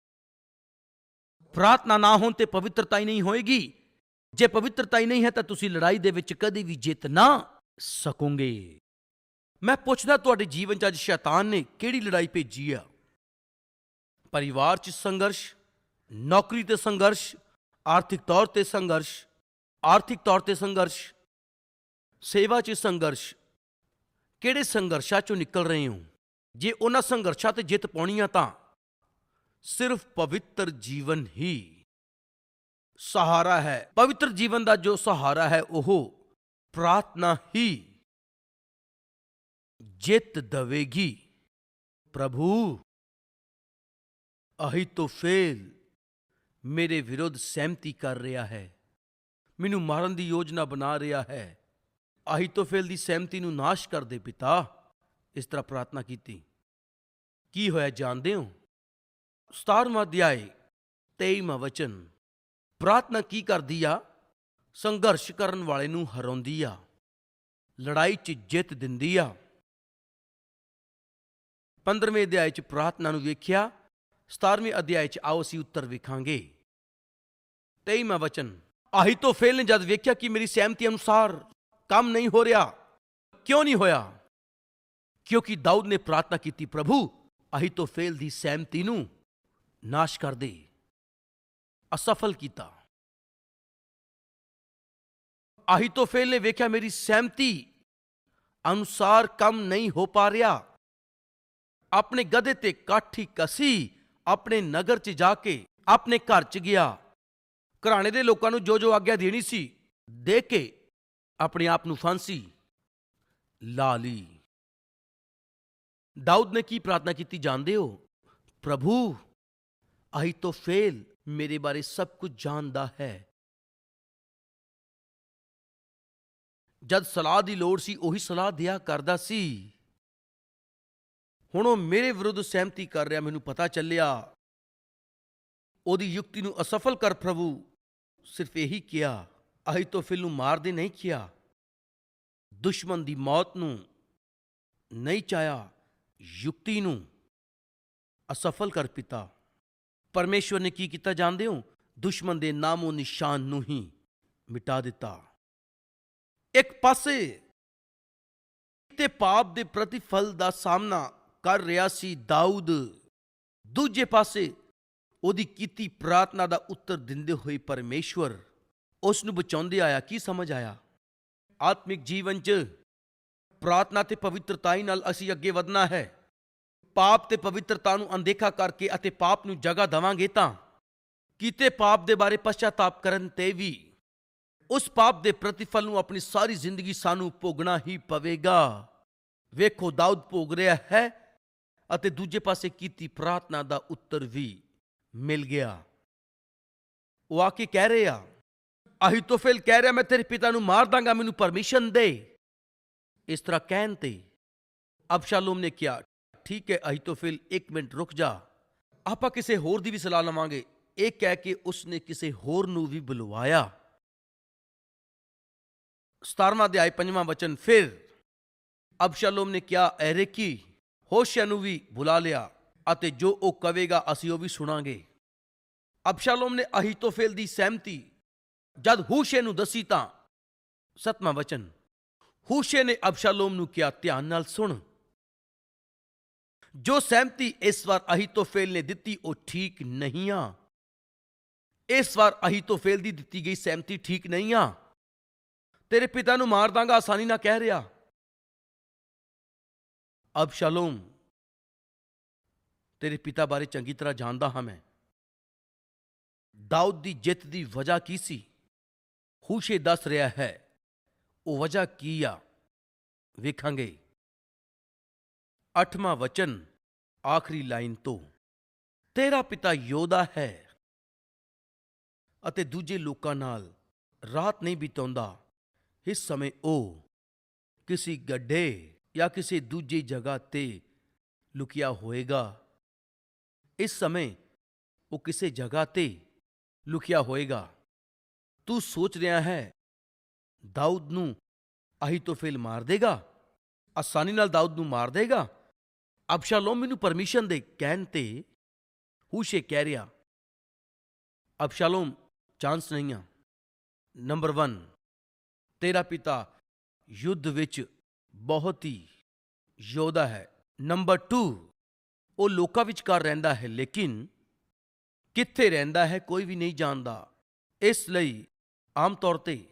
ਪ੍ਰਾਰਥਨਾ ਨਾ ਹੋਣ ਤੇ ਪਵਿੱਤਰਤਾ ਹੀ ਨਹੀਂ ਹੋਏਗੀ। ਜੇ ਪਵਿੱਤਰਤਾ ਹੀ ਨਹੀਂ ਹੈ, ਤਾਂ ਤੁਸੀਂ ਲੜਾਈ ਦੇ ਵਿੱਚ ਕਦੇ ਵੀ ਜਿੱਤ ਨਾ ਸਕੋਗੇ। ਮੈਂ ਪੁੱਛਦਾ ਤੁਹਾਡੇ ਜੀਵਨ 'ਚ ਅੱਜ ਸ਼ੈਤਾਨ ਨੇ ਕਿਹੜੀ ਲੜਾਈ ਭੇਜੀ ਆ? ਪਰਿਵਾਰ 'ਚ ਸੰਘਰਸ਼, ਨੌਕਰੀ ਤੇ ਸੰਘਰਸ਼, ਆਰਥਿਕ ਤੌਰ ਤੇ ਸੰਘਰਸ਼, ਆਰਥਿਕ ਤੌਰ ਤੇ ਸੰਘਰਸ਼, ਸੇਵਾ 'ਚ ਸੰਘਰਸ਼। ਕਿਹੜੇ ਸੰਘਰਸ਼ਾਂ 'ਚੋਂ ਨਿਕਲ ਰਹੇ ਹੋ? ਜੇ ਉਹਨਾਂ ਸੰਘਰਸ਼ਾਂ ਤੇ ਜਿੱਤ ਪਾਉਣੀ ਆ ਤਾਂ ਸਿਰਫ ਪਵਿੱਤਰ ਜੀਵਨ ਹੀ ਸਹਾਰਾ ਹੈ। ਪਵਿੱਤਰ ਜੀਵਨ ਦਾ ਜੋ ਸਹਾਰਾ ਹੈ, ਉਹ ਪ੍ਰਾਰਥਨਾ ਹੀ ਜਿੱਤ ਦਵੇਗੀ। ਪ੍ਰਭੂ ਅਹੀਤੋਫੇਲ ਮੇਰੇ ਵਿਰੁੱਧ ਸਹਿਮਤੀ ਕਰ ਰਿਹਾ ਹੈ। ਮੈਨੂੰ ਮਾਰਨ ਦੀ ਯੋਜਨਾ ਬਣਾ ਰਿਹਾ ਹੈ। ਅਹੀਤੋਫੇਲ ਦੀ ਸਹਿਮਤੀ ਨੂੰ ਨਾਸ਼ ਕਰ ਦੇ ਪਿਤਾ, ਇਸ ਤਰ੍ਹਾਂ ਪ੍ਰਾਰਥਨਾ ਕੀਤੀ। ਕੀ ਹੋਇਆ ਜਾਣਦੇ ਹੋ? 17ਵਾਂ ਅਧਿਆਇ 23ਵਾਂ ਵਚਨ। ਪ੍ਰਾਰਥਨਾ ਕੀ ਕਰਦੀ ਆ? ਸੰਘਰਸ਼ ਕਰਨ ਵਾਲੇ ਨੂੰ ਹਰਾਉਂਦੀ ਆ। ਲੜਾਈ 'ਚ ਜਿੱਤ ਦਿੰਦੀ ਆ। 15ਵੇਂ ਅਧਿਆਇ 'ਚ ਪ੍ਰਾਰਥਨਾ ਨੂੰ ਵੇਖਿਆ 17ਵੇਂ ਅਧਿਆਇ 'ਚ ਆਓ ਅਸੀਂ ਉੱਤਰ ਵੇਖਾਂਗੇ। 23ਵਾਂ ਵਚਨ ਅਹੀਤੋਫੇਲ ਨੇ ਜਦ ਵੇਖਿਆ ਕਿ ਮੇਰੀ ਸਹਿਮਤੀ ਅਨੁਸਾਰ ਕੰਮ ਨਹੀਂ ਹੋ ਰਿਹਾ। ਕਿਉਂ ਨਹੀਂ ਹੋਇਆ? ਕਿਉਂਕਿ ਦਾਊਦ ਨੇ ਪ੍ਰਾਰਥਨਾ ਕੀਤੀ, ਪ੍ਰਭੂ, ਆਹੀ ਅਹੀਤੋਫੇਲ ਦੀ ਸਹਿਮਤੀ ਨੂੰ ਨਾਸ਼ ਕਰ ਦੇ। ਅਸਫਲ ਕੀਤਾ। ਆਹੀ ਅਹੀਤੋਫੇਲ ਨੇ ਵੇਖਿਆ ਮੇਰੀ ਸਹਿਮਤੀ ਅਨੁਸਾਰ ਕੰਮ ਨਹੀਂ ਹੋ ਪਾ ਰਿਹਾ। ਆਪਣੇ ਗਧੇ ਤੇ ਕਾਠੀ ਕਸੀ ਆਪਣੇ ਨਗਰ 'ਚ ਜਾ ਕੇ ਆਪਣੇ ਘਰ 'ਚ ਗਿਆ। ਘਰਾਣੇ ਦੇ ਲੋਕਾਂ ਨੂੰ ਜੋ ਜੋ ਆਗਿਆ ਦੇਣੀ ਸੀ, ਦੇ ਕੇ ਆਪਣੇ ਆਪ ਨੂੰ ਫਾਂਸੀ ਲਾ ਲਈ। ਦਾਊਦ ਨੇ ਕੀ ਪ੍ਰਾਰਥਨਾ ਕੀਤੀ ਜਾਣਦੇ ਹੋ? ਪ੍ਰਭੂ ਅਹੀਤੋਫੇਲ ਮੇਰੇ ਬਾਰੇ ਸਭ ਕੁਝ ਜਾਣਦਾ ਹੈ। ਜਦ ਸਲਾਹ ਦੀ ਲੋੜ ਸੀ, ਉਹੀ ਸਲਾਹ ਦਿਆ ਕਰਦਾ ਸੀ। ਹੁਣ ਉਹ ਮੇਰੇ ਵਿਰੁੱਧ ਸਹਿਮਤੀ ਕਰ ਰਿਹਾ, ਮੈਨੂੰ ਪਤਾ ਚੱਲਿਆ। ਉਹਦੀ ਯੁਕਤੀ ਨੂੰ ਅਸਫਲ ਕਰ ਪ੍ਰਭੂ, ਸਿਰਫ ਇਹੀ ਕਿਹਾ ਅਹੀਤੋਫੇਲ ਨੂੰ ਮਾਰ ਦੇ ਨਹੀਂ ਕਿਹਾ। ਦੁਸ਼ਮਣ ਦੀ ਮੌਤ ਨੂੰ ਨਹੀਂ ਚਾਇਆ ਯੁਕਤੀ ਨੂੰ ਅਸਫਲ ਕਰ ਪਿਤਾ। ਪਰਮੇਸ਼ਵਰ ਨੇ ਕੀ ਕੀਤਾ ਜਾਣਦੇ ਹੋ? ਦੁਸ਼ਮਣ ਦੇ ਨਾਮੋ ਨਿਸ਼ਾਨ ਨੂੰ ਹੀ ਮਿਟਾ ਦਿੱਤਾ। ਇੱਕ ਪਾਸੇ ਤੇ ਪਾਪ ਦੇ ਪ੍ਰਤੀਫਲ ਦਾ ਸਾਹਮਣਾ ਕਰ ਰਿਹਾ ਸੀ ਦਾਊਦ। ਦੂਜੇ ਪਾਸੇ ਉਹਦੀ ਕੀਤੀ ਪ੍ਰਾਰਥਨਾ ਦਾ ਉੱਤਰ ਦਿੰਦੇ ਹੋਏ ਪਰਮੇਸ਼ਵਰ ਉਸ ਨੂੰ ਬਚਾਉਂਦੇ ਆਇਆ। ਕੀ ਸਮਝ ਆਇਆ? ਆਤਮਿਕ ਜੀਵਨ 'ਚ ਪ੍ਰਾਰਥਨਾ ਤੇ ਪਵਿੱਤਰਤਾਈ ਨਾਲ ਅਸੀਂ ਅੱਗੇ ਵਧਣਾ ਹੈ। ਪਾਪ ਤੇ ਪਵਿੱਤਰਤਾ ਨੂੰ ਅਣਦੇਖਾ ਕਰਕੇ ਅਤੇ ਪਾਪ ਨੂੰ ਜਗ੍ਹਾ ਦੇਵਾਂਗੇ ਤਾਂ ਕੀਤੇ ਪਾਪ ਦੇ ਬਾਰੇ ਪਛਤਾਤਾਪ ਕਰਨ ਤੇ ਵੀ ਉਸ ਪਾਪ ਦੇ ਪ੍ਰਤੀਫਲ ਨੂੰ ਆਪਣੀ ਸਾਰੀ ਜ਼ਿੰਦਗੀ ਸਾਨੂੰ ਭੋਗਣਾ ਹੀ ਪਵੇਗਾ। ਵੇਖੋ, ਦਾਊਦ ਭੋਗ ਰਿਹਾ ਹੈ ਅਤੇ ਦੂਜੇ ਪਾਸੇ ਕੀਤੀ ਪ੍ਰਾਰਥਨਾ ਦਾ ਉੱਤਰ ਵੀ ਮਿਲ ਗਿਆ। ਉਹ ਆ ਕੇ ਕਹਿ ਰਿਹਾ ਅਹੀਤੋਫੇਲ ਕਹਿ ਰਿਹਾ, ਮੈਂ ਤੇਰੇ ਪਿਤਾ ਨੂੰ ਮਾਰ ਦਾਂਗਾ, ਮੈਨੂੰ ਪਰਮਿਸ਼ਨ ਦੇ। ਇਸ ਤਰ੍ਹਾਂ ਕਹਿਣ ਤੇ ਅਬਸ਼ਾਲੋਮ ਨੇ ਕਿਹਾ, ਠੀਕ ਹੈ ਅਹੀਤੋਫੇਲ ਇੱਕ ਮਿੰਟ ਰੁਕ ਜਾ। ਆਪਾਂ ਕਿਸੇ ਹੋਰ ਦੀ ਵੀ ਸਲਾਹ ਲਵਾਂਗੇ। ਇਹ ਕਹਿ ਕੇ ਉਸਨੇ ਕਿਸੇ ਹੋਰ ਨੂੰ ਵੀ ਬੁਲਵਾਇਆ। 17ਵਾਂ ਅਧਿਆਇ 5ਵਾਂ ਵਚਨ, ਫਿਰ ਅਬਸ਼ਾਲੋਮ ਨੇ ਕਿਹਾ ਐਰੇ ਕੀ? ਹੋਸ਼ਿਆ ਨੂੰ ਵੀ ਬੁਲਾ ਲਿਆ ਅਤੇ ਜੋ ਉਹ ਕਵੇਗਾ, ਅਸੀਂ ਉਹ ਵੀ ਸੁਣਾਂਗੇ। ਅਬਸ਼ਾਲੋਮ ਨੇ ਅਹੀਤੋਫੇਲ ਦੀ ਸਹਿਮਤੀ, ਜਦ ਹੂਸ਼ੇ ਨੂੰ ਦੱਸੀ ਤਾਂ ਸਤਮਾ ਵਚਨ, ਹੂਸ਼ੇ ਨੇ ਅਬਸ਼ਾਲੋਮ ਨੂੰ ਕਿਹਾ, ਧਿਆਨ ਨਾਲ ਸੁਣ। ਜੋ ਸਹਿਮਤੀ ਇਸ ਵਾਰ ਅਹੀਤੋਫੇਲ ਨੇ ਦਿੱਤੀ, ਉਹ ਠੀਕ ਨਹੀਂ ਆ। ਇਸ ਵਾਰ ਅਹੀਤੋਫੇਲ ਦੀ ਦਿੱਤੀ ਗਈ ਸਹਿਮਤੀ ਠੀਕ ਨਹੀਂ ਆ। ਤੇਰੇ ਪਿਤਾ ਨੂੰ ਮਾਰ ਦਾਂਗਾ, ਆਸਾਨੀ ਨਾਲ ਕਹਿ ਰਿਹਾ। ਅਬਸ਼ਾਲੋਮ ਤੇਰੇ ਪਿਤਾ ਬਾਰੇ ਚੰਗੀ ਤਰ੍ਹਾਂ ਜਾਣਦਾ ਹਾਂ ਮੈਂ। ਦਾਊਦ ਦੀ ਜਿੱਤ ਦੀ ਵਜ੍ਹਾ ਕੀ ਸੀ? ਹੂਸ਼ੇ ਦੱਸ ਰਿਹਾ ਹੈ, ਉਹ ਵਜ੍ਹਾ ਕੀ ਆ? ਵੇਖਾਂਗੇ। ਅੱਠਵਾਂ ਵਚਨ, ਆਖਰੀ ਲਾਈਨ ਤੋਂ, ਤੇਰਾ ਪਿਤਾ ਯੋਧਾ ਹੈ ਅਤੇ ਦੂਜੇ ਲੋਕਾਂ ਨਾਲ ਰਾਤ ਨਹੀਂ ਬਿਤਾਉਂਦਾ ਇਸ ਸਮੇਂ ਉਹ ਕਿਸੇ ਗੱਡੇ ਜਾਂ ਕਿਸੇ ਦੂਜੀ ਜਗ੍ਹਾ ਤੇ ਲੁਕਿਆ ਹੋਏਗਾ। ਇਸ ਸਮੇਂ ਉਹ ਕਿਸੇ ਜਗ੍ਹਾ ਤੇ ਲੁਕਿਆ ਹੋਏਗਾ। ਤੂੰ ਸੋਚ ਰਿਹਾ ਹੈ, ਦਾਊਦ ਨੂੰ ਅਹੀਤੋਫੇਲ ਮਾਰ ਦੇਗਾ? ਆਸਾਨੀ ਨਾਲ ਦਾਊਦ ਨੂੰ ਮਾਰ ਦੇਗਾ? ਅਬਸ਼ਾਲੋਮ ਮੈਨੂੰ ਪਰਮਿਸ਼ਨ ਦੇ ਕਹਿਣ ਤੇ ਹੂਸ਼ੇ ਕਹਿ ਰਿਹਾ। ਅਬਸ਼ਾਲੋਮ, ਚਾਂਸ ਨਹੀਂ ਆ। ਨੰਬਰ 1 ਤੇਰਾ ਪਿਤਾ ਯੁੱਧ ਵਿੱਚ ਬਹੁਤ ਹੀ ਯੋਧਾ ਹੈ। ਨੰਬਰ 2 ਉਹ ਲੋਕਾਂ ਵਿਚਕਾਰ ਰਹਿੰਦਾ ਹੈ, ਲੇਕਿਨ ਕਿੱਥੇ ਰਹਿੰਦਾ ਹੈ ਕੋਈ ਵੀ ਨਹੀਂ ਜਾਣਦਾ। ਇਸ ਲਈ ਆਮ ਤੌਰ ਤੇ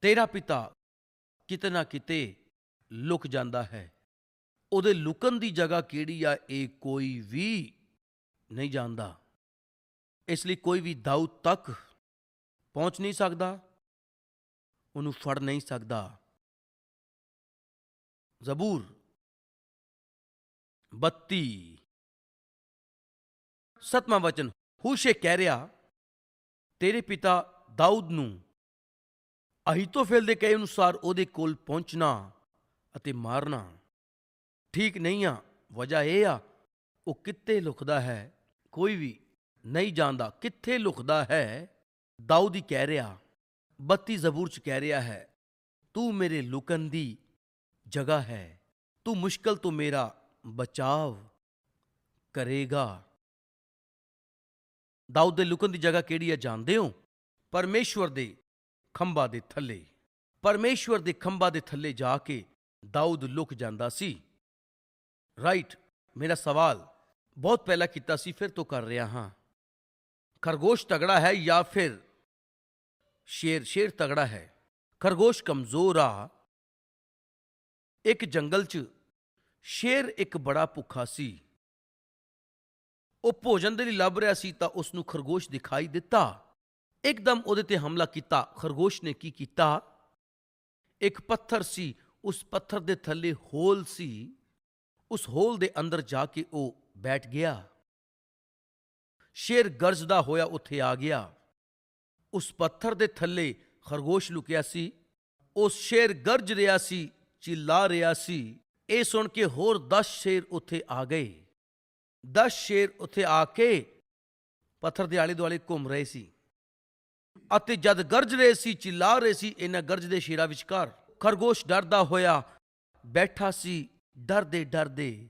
ਤੇਰਾ ਪਿਤਾ ਕਿਤੇ ਨਾ ਕਿਤੇ ਲੁਕ ਜਾਂਦਾ ਹੈ। ਉਹਦੇ ਲੁਕਣ ਦੀ ਜਗ੍ਹਾ ਕਿਹੜੀ ਆ, ਇਹ ਕੋਈ ਵੀ ਨਹੀਂ ਜਾਣਦਾ। ਇਸ ਲਈ ਕੋਈ ਵੀ ਦਾਊਦ ਤੱਕ ਪਹੁੰਚ ਨਹੀਂ ਸਕਦਾ। ਉਹਨੂੰ ਫੜ ਨਹੀਂ ਸਕਦਾ। ਜ਼ਬੂਰ 32 ਸਤਵਾਂ ਵਚਨ, ਹੂਸ਼ੇ ਕਹਿ ਰਿਹਾ, ਤੇਰੇ ਪਿਤਾ ਦਾਊਦ ਨੂੰ ਅਹੀਤੋਫੇਲ ਦੇ ਕਹੇ ਅਨੁਸਾਰ ਉਹਦੇ ਕੋਲ ਪਹੁੰਚਣਾ ਅਤੇ ਮਾਰਨਾ। ਠੀਕ ਨਹੀਂ ਆ, ਵਜ੍ਹਾ ਇਹ ਆ, ਉਹ ਕਿੱਥੇ ਲੁਕਦਾ ਹੈ, ਕੋਈ ਵੀ ਨਹੀਂ ਜਾਣਦਾ ਕਿੱਥੇ ਲੁਕਦਾ ਹੈ, ਦਾਊਦ ਹੀ ਕਹਿ ਰਿਹਾ 32 ਜ਼ਬੂਰ ਚ ਕਹਿ ਰਿਹਾ ਹੈ, ਤੂੰ ਮੇਰੇ ਲੁਕਣ ਦੀ ਜਗ੍ਹਾ ਹੈ। ਤੂੰ ਮੁਸ਼ਕਲ ਤੋਂ ਮੇਰਾ ਬਚਾਵ ਕਰੇਗਾ। ਦਾਊਦ ਦੇ ਲੁਕਣ ਦੀ ਜਗ੍ਹਾ ਕਿਹੜੀ ਹੈ ਜਾਣਦੇ ਹੋ? ਪਰਮੇਸ਼ਵਰ ਦੇ ਖੰਭਾ ਦੇ ਥੱਲੇ। ਪਰਮੇਸ਼ਵਰ ਦੇ ਖੰਭਾ ਦੇ ਥੱਲੇ ਜਾ ਕੇ ਦਾਊਦ ਲੁਕ ਜਾਂਦਾ ਸੀ। ਰਾਈਟ ਮੇਰਾ ਸਵਾਲ ਬਹੁਤ ਪਹਿਲਾਂ ਕੀਤਾ ਸੀ, ਫਿਰ ਤੋਂ ਕਰ ਰਿਹਾ ਹਾਂ। ਖਰਗੋਸ਼ ਤਗੜਾ ਹੈ ਜਾਂ ਫਿਰ ਸ਼ੇਰ? ਸ਼ੇਰ ਤਗੜਾ ਹੈ। ਖਰਗੋਸ਼ ਕਮਜ਼ੋਰ ਆ। ਇੱਕ ਜੰਗਲ 'ਚ ਸ਼ੇਰ ਇੱਕ ਬੜਾ ਭੁੱਖਾ ਸੀ। ਉਹ ਭੋਜਨ ਦੇ ਲਈ ਲੱਭ ਰਿਹਾ ਸੀ ਤਾਂ ਉਸ ਨੂੰ ਖਰਗੋਸ਼ ਦਿਖਾਈ ਦਿੱਤਾ। ਇੱਕਦਮ ਉਹਦੇ ਤੇ ਹਮਲਾ ਕੀਤਾ। ਖਰਗੋਸ਼ ਨੇ ਕੀ ਕੀਤਾ? ਇੱਕ ਪੱਥਰ ਸੀ। ਉਸ ਪੱਥਰ ਦੇ ਥੱਲੇ ਹੋਲ ਸੀ। ਉਸ ਹੋਲ ਦੇ ਅੰਦਰ ਜਾ ਕੇ ਉਹ ਬੈਠ ਗਿਆ। ਸ਼ੇਰ ਗਰਜਦਾ ਹੋਇਆ ਉੱਥੇ ਆ ਗਿਆ। ਉਸ ਪੱਥਰ ਦੇ ਥੱਲੇ ਖਰਗੋਸ਼ ਲੁਕਿਆ ਸੀ। ਉਸ ਸ਼ੇਰ ਗਰਜ ਰਿਹਾ ਸੀ। ਚਿੱਲਾ ਰਿਹਾ ਸੀ। ਇਹ ਸੁਣ ਕੇ ਹੋਰ 10 ਸ਼ੇਰ ਉੱਥੇ ਆ ਗਏ। 10 ਸ਼ੇਰ ਉੱਥੇ ਆ ਕੇ ਪੱਥਰ ਦੇ ਆਲੇ ਦੁਆਲੇ ਘੁੰਮ ਰਹੇ ਸੀ। ਅਤੇ ਜਦ ਗਰਜ ਰਹੇ ਸੀ, ਚਿੱਲਾ ਰਹੇ ਸੀ, ਇਹਨਾਂ ਗਰਜ ਦੇ ਸ਼ੇਰਾਂ ਵਿਚਕਾਰ ਖਰਗੋਸ਼ ਡਰਦਾ ਹੋਇਆ ਬੈਠਾ ਸੀ, ਡਰਦੇ ਡਰਦੇ।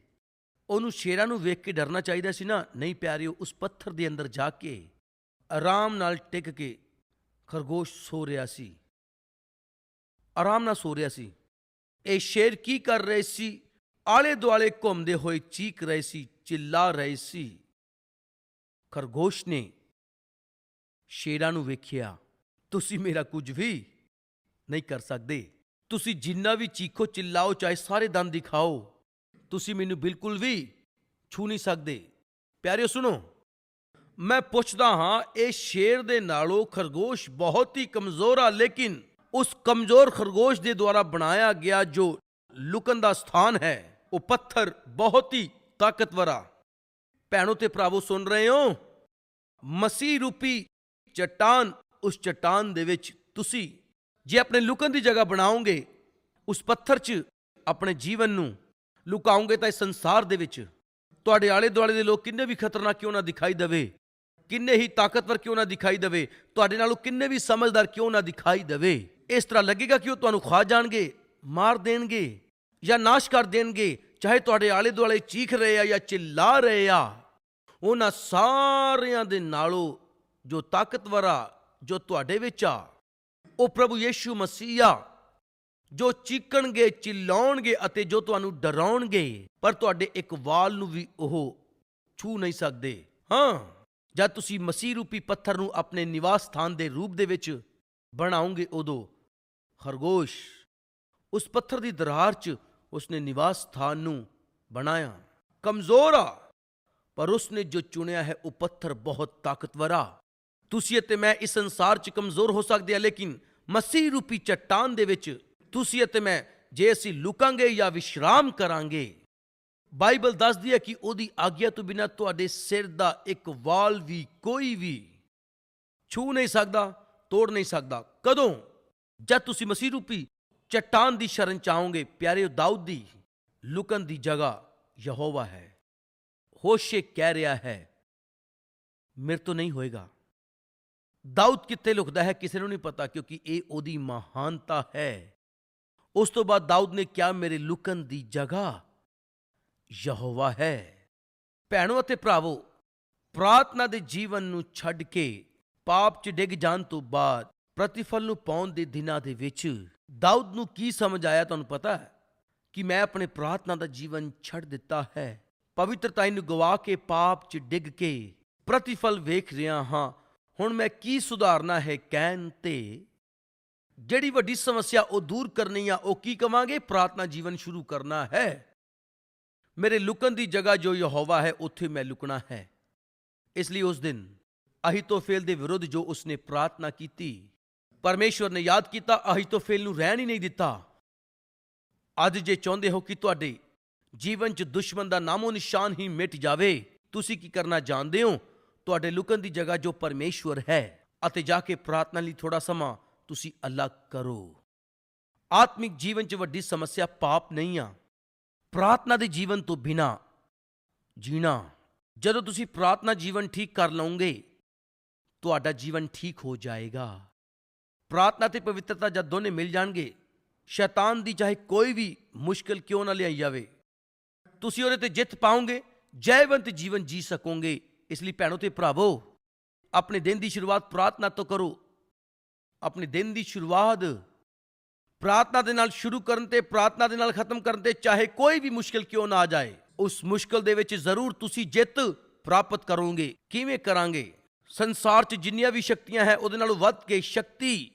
ਉਹਨੂੰ ਸ਼ੇਰਾਂ ਨੂੰ ਵੇਖ ਕੇ ਡਰਨਾ ਚਾਹੀਦਾ ਸੀ ਨਾ, ਨਹੀਂ ਪਿਆਰਿਓ, ਉਸ ਪੱਥਰ ਦੇ ਅੰਦਰ ਜਾ ਕੇ ਆਰਾਮ ਨਾਲ ਟਿਕ ਕੇ ਖਰਗੋਸ਼ ਸੋ ਰਿਹਾ ਸੀ। ਆਰਾਮ ਨਾਲ ਸੋ ਰਿਹਾ ਸੀ। ਇਹ ਸ਼ੇਰ ਕੀ ਕਰ ਰਹੇ ਸੀ? ਆਲੇ ਦੁਆਲੇ ਘੁੰਮਦੇ ਹੋਏ ਚੀਕ ਰਹੇ ਸੀ, ਚਿੱਲਾ ਰਹੇ ਸੀ। ਖਰਗੋਸ਼ ਨੇ ਸ਼ੇਰਾਂ ਨੂੰ ਵੇਖਿਆ, ਤੁਸੀਂ ਮੇਰਾ ਕੁਝ ਵੀ ਨਹੀਂ ਕਰ ਸਕਦੇ। ਤੁਸੀਂ ਜਿੰਨਾ ਵੀ ਚੀਖੋ, ਚਿੱਲਾਓ, ਚਾਹੇ ਸਾਰੇ ਦੰਦ ਦਿਖਾਓ, ਤੁਸੀਂ ਮੈਨੂੰ ਬਿਲਕੁਲ ਵੀ ਛੂ ਨਹੀਂ ਸਕਦੇ। ਪਿਆਰਿਓ, ਸੁਣੋ। ਮੈਂ ਪੁੱਛਦਾ ਹਾਂ, ਇਹ ਸ਼ੇਰ ਦੇ ਨਾਲੋਂ ਖਰਗੋਸ਼ ਬਹੁਤ ਹੀ ਕਮਜ਼ੋਰ ਆ, ਲੇਕਿਨ ਉਸ ਕਮਜ਼ੋਰ ਖਰਗੋਸ਼ ਦੇ ਦੁਆਰਾ ਬਣਾਇਆ ਗਿਆ ਜੋ ਲੁਕਣ ਦਾ ਸਥਾਨ ਹੈ ਉਹ ਪੱਥਰ ਬਹੁਤ ਹੀ ਤਾਕਤਵਰ ਆ ਭੈਣੋ ਤੇ ਭਰਾਵੋ ਸੁਣ ਰਹੇ ਹੋ ਮਸੀਹ ਰੂਪੀ ਚਟਾਨ ਉਸ ਚਟਾਨ ਦੇ ਵਿੱਚ ਤੁਸੀਂ ਜੇ ਆਪਣੇ ਲੁਕਣ ਦੀ ਜਗ੍ਹਾ ਬਣਾਓਗੇ ਉਸ ਪੱਥਰ 'ਚ ਆਪਣੇ ਜੀਵਨ ਨੂੰ ਲੁਕਾਓਗੇ ਤਾਂ ਇਸ ਸੰਸਾਰ ਦੇ ਵਿੱਚ ਤੁਹਾਡੇ ਆਲੇ ਦੁਆਲੇ ਦੇ ਲੋਕ ਕਿੰਨੇ ਵੀ ਖਤਰਨਾਕ ਕਿਉਂ ਨਾ ਦਿਖਾਈ ਦੇਵੇ ਕਿੰਨੇ ਹੀ ਤਾਕਤਵਰ ਕਿਉਂ ਨਾ ਦਿਖਾਈ ਦੇਵੇ ਤੁਹਾਡੇ ਨਾਲੋਂ ਕਿੰਨੇ ਵੀ ਸਮਝਦਾਰ ਕਿਉਂ ਨਾ ਦਿਖਾਈ ਦੇਵੇ ਇਸ ਤਰ੍ਹਾਂ ਲੱਗੇਗਾ ਕਿ ਉਹ ਤੁਹਾਨੂੰ ਖਾ ਜਾਣਗੇ, ਮਾਰ ਦੇਣਗੇ ਜਾਂ ਨਾਸ਼ ਕਰ ਦੇਣਗੇ, ਚਾਹੇ ਤੁਹਾਡੇ ਆਲੇ ਦੁਆਲੇ ਚੀਖ ਰਹੇ ਆ ਜਾਂ ਚਿੱਲਾ ਰਹੇ ਆ। ਉਹਨਾਂ ਸਾਰਿਆਂ ਦੇ ਨਾਲੋਂ ਜੋ ਤਾਕਤਵਰ ਆ, ਜੋ ਤੁਹਾਡੇ ਵਿੱਚ ਆ, ਉਹ ਪ੍ਰਭੂ ਯੀਸ਼ੂ ਮਸੀਹ ਆ। ਜੋ ਚੀਕਣਗੇ ਚਿল্ਲਾਉਣਗੇ ਅਤੇ ਜੋ ਤੁਹਾਨੂੰ ਡਰਾਉਣਗੇ, ਪਰ ਤੁਹਾਡੇ ਇੱਕ ਵਾਲ ਨੂੰ ਵੀ ਉਹ ਛੂ ਨਹੀਂ ਸਕਦੇ। ਹਾਂ, ਜਦ ਤੁਸੀਂ ਮਸੀਹ ਰੂਪੀ ਪੱਥਰ ਨੂੰ ਆਪਣੇ ਨਿਵਾਸ ਸਥਾਨ ਦੇ ਰੂਪ ਦੇ ਵਿੱਚ ਬਣਾਉਂਗੇ ਉਦੋਂ ਖਰਗੋਸ਼। ਉਸ ਪੱਥਰ ਦੀ ਦਰਾਰ 'ਚ ਉਸਨੇ ਨਿਵਾਸ ਸਥਾਨ ਨੂੰ ਬਣਾਇਆ। ਕਮਜ਼ੋਰ ਆ, ਪਰ ਉਸਨੇ ਜੋ ਚੁਣਿਆ ਹੈ ਉਹ ਪੱਥਰ ਬਹੁਤ ਤਾਕਤਵਰ ਆ। ਤੁਸੀਂ ਅਤੇ ਮੈਂ ਇਸ ਸੰਸਾਰ 'ਚ ਕਮਜ਼ੋਰ ਹੋ ਸਕਦੇ ਆ, ਲੇਕਿਨ ਮਸੀਹ ਰੂਪੀ ਚਟਾਨ ਦੇ ਵਿੱਚ ਤੁਸੀਂ ਅਤੇ ਮੈਂ ਜੇ ਅਸੀਂ ਲੁਕਾਂਗੇ ਜਾਂ ਵਿਸ਼ਰਾਮ ਕਰਾਂਗੇ, ਬਾਈਬਲ ਦੱਸਦੀ ਹੈ ਕਿ ਉਹਦੀ ਆਗਿਆ ਤੋਂ ਬਿਨਾਂ ਤੁਹਾਡੇ ਸਿਰ ਦਾ ਇੱਕ ਵਾਲ ਵੀ ਕੋਈ ਵੀ ਛੂ ਨਹੀਂ ਸਕਦਾ, ਤੋੜ ਨਹੀਂ ਸਕਦਾ। ਕਦੋਂ? ਜਦ ਤੁਸੀਂ ਮਸੀਹ ਰੂਪੀ ਚਟਾਨ ਦੀ ਸ਼ਰਨ ਚਾਹੋਗੇ ਪਿਆਰੇ ਦਾਊਦ ਦੀ ਲੁਕਣ ਦੀ ਜਗ੍ਹਾ ਯਹੋਵਾ ਹੈ। ਹੋਸ਼ੇ ਕਹਿ ਰਿਹਾ ਹੈ, ਮੇਰੇ ਤੋਂ ਨਹੀਂ ਹੋਏਗਾ। ਦਾਊਦ ਕਿੱਥੇ ਲੁਕਦਾ ਹੈ ਕਿਸੇ ਨੂੰ ਨਹੀਂ ਪਤਾ, ਕਿਉਂਕਿ ਇਹ ਉਹਦੀ ਮਹਾਨਤਾ ਹੈ। ਉਸ ਤੋਂ ਬਾਅਦ ਦਾਊਦ ਨੇ ਕਿਹਾ, ਮੇਰੇ ਲੁਕਣ ਦੀ ਜਗ੍ਹਾ ਯਹੋਵਾ ਹੈ। ਭੈਣੋ ਅਤੇ ਭਰਾਵੋ, ਪ੍ਰਾਰਥਨਾ ਦੇ ਜੀਵਨ ਨੂੰ ਛੱਡ ਕੇ ਪਾਪ 'ਚ ਡਿੱਗ ਜਾਣ ਤੋਂ ਬਾਅਦ ਪ੍ਰਤੀਫਲ ਨੂੰ ਪਾਉਣ ਦੇ ਦਿਨਾਂ ਦੇ ਵਿੱਚ ਦਾਊਦ ਨੂੰ ਕੀ ਸਮਝ ਆਇਆ ਤੁਹਾਨੂੰ ਪਤਾ ਹੈ? ਕਿ ਮੈਂ ਆਪਣੇ ਪ੍ਰਾਰਥਨਾ ਦਾ ਜੀਵਨ ਛੱਡ ਦਿੱਤਾ ਹੈ। ਪਵਿੱਤਰਤਾ ਨੂੰ ਗਵਾ ਕੇ, ਪਾਪ 'ਚ ਡਿੱਗ ਕੇ ਪ੍ਰਤੀਫਲ ਵੇਖ ਰਿਹਾ ਹਾਂ। ਹੁਣ ਮੈਂ ਕੀ ਸੁਧਾਰਨਾ ਹੈ ਕਹਿਣ ਤੇ? ਜਿਹੜੀ ਵੱਡੀ ਸਮੱਸਿਆ ਉਹ ਦੂਰ ਕਰਨੀ ਆ, ਉਹ ਕੀ ਕਵਾਂਗੇ? ਪ੍ਰਾਰਥਨਾ ਜੀਵਨ ਸ਼ੁਰੂ ਕਰਨਾ ਹੈ। ਮੇਰੇ ਲੁਕਣ ਦੀ ਜਗ੍ਹਾ ਜੋ ਯਹੋਵਾ ਹੈ, ਉੱਥੇ ਮੈਂ ਲੁਕਣਾ ਹੈ। ਇਸ ਲਈ ਉਸ ਦਿਨ ਅਹੀਤੋਫੇਲ ਦੇ ਵਿਰੁੱਧ ਜੋ ਉਸਨੇ ਪ੍ਰਾਰਥਨਾ ਕੀਤੀ ਪਰਮੇਸ਼ਵਰ ਨੇ ਯਾਦ ਕੀਤਾ ਅਹੀਤੋਫੇਲ ਨੂੰ ਰਹਿਣ ਹੀ ਨਹੀਂ ਦਿੱਤਾ। ਅੱਜ ਜੇ ਚਾਹੁੰਦੇ ਹੋ ਕਿ ਤੁਹਾਡੇ ਜੀਵਨ 'ਚ ਦੁਸ਼ਮਣ ਦਾ ਨਾਮੋ ਨਿਸ਼ਾਨ ਹੀ ਮਿਟ ਜਾਵੇ, ਤੁਸੀਂ ਕੀ ਕਰਨਾ ਜਾਣਦੇ ਹੋ? ਤੁਹਾਡੇ ਲੁਕਣ ਦੀ ਜਗ੍ਹਾ ਜੋ ਪਰਮੇਸ਼ਵਰ ਹੈ, ਅਤੇ ਜਾ ਕੇ ਪ੍ਰਾਰਥਨਾ ਲਈ ਥੋੜਾ ਸਮਾਂ ਤੁਸੀਂ ਅਲੱਗ ਕਰੋ। ਆਤਮਿਕ ਜੀਵਨ 'ਚ ਵੱਡੀ ਸਮੱਸਿਆ ਪਾਪ ਨਹੀਂ ਆ। ਪ੍ਰਾਰਥਨਾ ਦੇ ਜੀਵਨ ਤੋਂ ਬਿਨਾ ਜੀਣਾ। ਜਦੋਂ ਤੁਸੀਂ ਪ੍ਰਾਰਥਨਾ ਜੀਵਨ ਠੀਕ ਕਰ ਲਓਗੇ, ਤੁਹਾਡਾ ਜੀਵਨ ਠੀਕ ਹੋ ਜਾਏਗਾ। ਪ੍ਰਾਰਥਨਾ ਤੇ ਪਵਿੱਤਰਤਾ ਜਦ ਦੋਨੇ ਮਿਲ ਜਾਣਗੇ, ਸ਼ੈਤਾਨ ਦੀ ਚਾਹੇ ਕੋਈ ਵੀ ਮੁਸ਼ਕਲ ਕਿਉਂ ਨਾ ਲਿਆਈ ਜਾਵੇ। ਤੁਸੀਂ ਉਹਦੇ ਤੇ ਜਿੱਤ ਪਾਓਗੇ, ਜੈਵੰਤ ਜੀਵਨ ਜੀ ਸਕੋਗੇ। ਇਸ ਲਈ ਭੈਣੋ ਤੇ ਭਰਾਵੋ, ਆਪਣੇ ਦਿਨ ਦੀ ਸ਼ੁਰੂਆਤ ਪ੍ਰਾਰਥਨਾ ਤੋਂ ਕਰੋ। ਆਪਣੇ ਦਿਨ ਦੀ ਸ਼ੁਰੂਆਤ ਪ੍ਰਾਰਥਨਾ ਦੇ ਨਾਲ ਸ਼ੁਰੂ ਕਰਨ ਤੇ, ਪ੍ਰਾਰਥਨਾ ਦੇ ਨਾਲ ਖਤਮ ਕਰਨ ਤੇ ਚਾਹੇ ਕੋਈ ਵੀ ਮੁਸ਼ਕਲ ਕਿਉਂ ਨਾ ਆ ਜਾਏ, ਉਸ ਮੁਸ਼ਕਲ ਦੇ ਵਿੱਚ ਜ਼ਰੂਰ ਤੁਸੀਂ ਜਿੱਤ ਪ੍ਰਾਪਤ ਕਰੋਗੇ। ਕਿਵੇਂ ਕਰਾਂਗੇ? ਸੰਸਾਰ 'ਚ ਜਿੰਨੀਆਂ ਵੀ ਸ਼ਕਤੀਆਂ ਹੈ, ਉਹਦੇ ਨਾਲੋਂ ਵੱਧ ਕੇ ਸ਼ਕਤੀ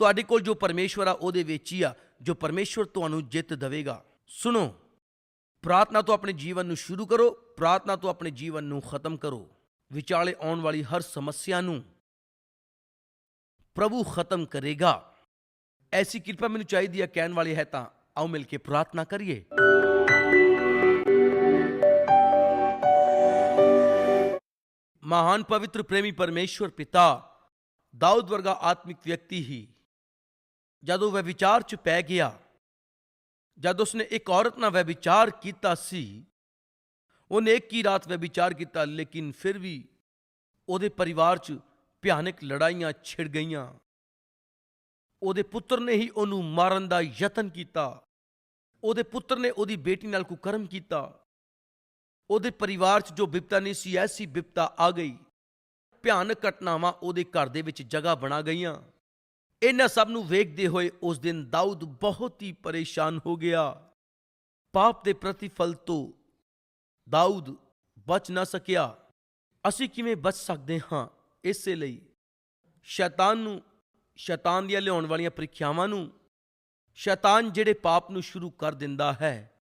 ਤੁਹਾਡੇ ਕੋਲ ਜੋ ਪਰਮੇਸ਼ਵਰ ਆ, ਉਹਦੇ ਵਿੱਚ ਹੀ ਆ, ਜੋ ਪਰਮੇਸ਼ਵਰ ਤੁਹਾਨੂੰ ਜਿੱਤ ਦੇਵੇਗਾ। ਸੁਣੋ, ਪ੍ਰਾਰਥਨਾ ਤੋਂ ਆਪਣੇ ਜੀਵਨ ਨੂੰ ਸ਼ੁਰੂ ਕਰੋ, ਪ੍ਰਾਰਥਨਾ ਤੋਂ ਆਪਣੇ ਜੀਵਨ ਨੂੰ ਖਤਮ ਕਰੋ। ਵਿਚਾਲੇ ਆਉਣ ਵਾਲੀ ਹਰ ਸਮੱਸਿਆ ਨੂੰ ਪ੍ਰਭੂ ਖਤਮ ਕਰੇਗਾ। ਐਸੀ ਕਿਰਪਾ ਮੈਨੂੰ ਚਾਹੀਦੀ ਹੈ ਕਹਿਣ ਵਾਲੀ ਹੈ ਤਾਂ ਆਓ ਮਿਲ ਕੇ ਪ੍ਰਾਰਥਨਾ ਕਰੀਏ। ਮਹਾਨ ਪਵਿੱਤਰ ਪ੍ਰੇਮੀ ਪਰਮੇਸ਼ਵਰ ਪਿਤਾ, ਦਾਊਦ ਵਰਗਾ ਆਤਮਿਕ ਵਿਅਕਤੀ ਹੀ ਜਦੋਂ ਵੈ ਵਿਚਾਰ ਚ ਪੈ ਗਿਆ, ਜਦ ਉਸਨੇ ਇੱਕ ਔਰਤ ਨਾਲ ਵੈ ਵਿਚਾਰ ਕੀਤਾ ਸੀ, ਉਹਨੇ ਇੱਕ ਹੀ ਰਾਤ ਵੈ ਵਿਚਾਰ ਕੀਤਾ, ਲੇਕਿਨ ਫਿਰ ਵੀ ਉਹਦੇ ਪਰਿਵਾਰ 'ਚ ਭਿਆਨਕ ਲੜਾਈਆਂ ਛਿੜ ਗਈਆਂ। ਉਹਦੇ ਪੁੱਤਰ ਨੇ ਹੀ ਉਹਨੂੰ ਮਾਰਨ ਦਾ ਯਤਨ ਕੀਤਾ। ਉਹਦੇ ਪੁੱਤਰ ਨੇ ਉਹਦੀ ਬੇਟੀ ਨਾਲ ਕੁਕਰਮ ਕੀਤਾ। ਉਹਦੇ ਪਰਿਵਾਰ 'ਚ ਜੋ ਬਿਪਤਾ ਨਹੀਂ ਸੀ, ਐਸੀ ਬਿਪਤਾ ਆ ਗਈ। ਭਿਆਨਕ ਘਟਨਾਵਾਂ ਉਹਦੇ ਘਰ ਦੇ ਵਿੱਚ ਜਗ੍ਹਾ ਬਣਾ ਗਈਆਂ। ਇਹਨਾਂ ਸਭ ਨੂੰ ਵੇਖਦੇ ਹੋਏ ਉਸ ਦਿਨ ਦਾਊਦ ਬਹੁਤ ਹੀ ਪਰੇਸ਼ਾਨ ਹੋ ਗਿਆ। ਪਾਪ ਦੇ ਪ੍ਰਤੀਫਲ ਤੋਂ ਦਾਊਦ ਬਚ ਨਾ ਸਕਿਆ। ਅਸੀਂ ਕਿਵੇਂ ਬਚ ਸਕਦੇ ਹਾਂ ਇਸੇ ਲਈ ਸ਼ੈਤਾਨ ਨੂੰ, ਸ਼ੈਤਾਨ ਦੀਆਂ ਲਿਆਉਣ ਵਾਲੀਆਂ ਪ੍ਰੀਖਿਆਵਾਂ ਨੂੰ ਸ਼ੈਤਾਨ ਜਿਹੜੇ ਪਾਪ ਨੂੰ ਸ਼ੁਰੂ ਕਰ ਦਿੰਦਾ ਹੈ।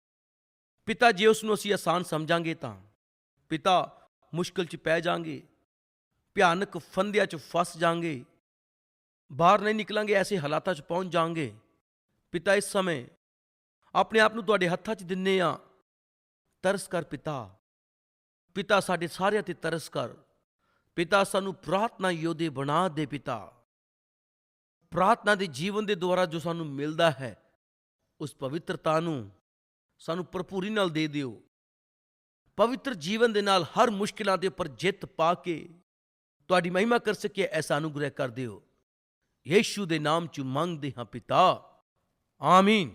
ਪਿਤਾ, ਜੇ ਉਸ ਨੂੰ ਅਸੀਂ ਆਸਾਨ ਸਮਝਾਂਗੇ ਤਾਂ ਪਿਤਾ ਮੁਸ਼ਕਲ 'ਚ ਪੈ ਜਾਾਂਗੇ ਭਿਆਨਕ ਫੰਦਿਆਂ 'ਚ ਫਸ ਜਾਾਂਗੇ ਬਾਹਰ ਨਹੀਂ ਨਿਕਲਾਂਗੇ, ਐਸੇ ਹਾਲਾਤਾਂ 'ਚ ਪਹੁੰਚ ਜਾਾਂਗੇ ਪਿਤਾ, ਇਸ ਸਮੇਂ ਆਪਣੇ ਆਪ ਨੂੰ ਤੁਹਾਡੇ ਹੱਥਾਂ 'ਚ ਦਿੰਨੇ ਆ। ਤਰਸ ਕਰ ਪਿਤਾ। ਪਿਤਾ ਸਾਡੇ ਸਾਰਿਆਂ ਤੇ ਤਰਸ ਕਰ। ਪਿਤਾ ਸਾਨੂੰ ਪ੍ਰਾਰਥਨਾ ਯੋਧੇ ਬਣਾ ਦੇ ਪਿਤਾ। ਪ੍ਰਾਰਥਨਾ ਦੇ ਜੀਵਨ ਦੇ ਦੁਆਰਾ ਜੋ ਸਾਨੂੰ ਮਿਲਦਾ ਹੈ, ਉਸ ਪਵਿੱਤਰਤਾ ਨੂੰ ਸਾਨੂੰ ਭਰਪੂਰੀ ਨਾਲ ਦੇ ਦਿਓ। ਪਵਿੱਤਰ ਜੀਵਨ ਦੇ ਨਾਲ ਹਰ ਮੁਸ਼ਕਿਲਾਂ ਦੇ ਉੱਪਰ ਜਿੱਤ ਪਾ ਕੇ ਤੁਹਾਡੀ ਮਹਿਮਾ ਕਰ ਸਕੇ ਐਸਾ ਅਨੁਗ੍ਰਹਿ ਕਰ ਦਿਓ। ਯੀਸ਼ੂ ਦੇ ਨਾਮ ਚ ਮੰਗਦੇ ਹਾਂ ਪਿਤਾ ਆਮੀਨ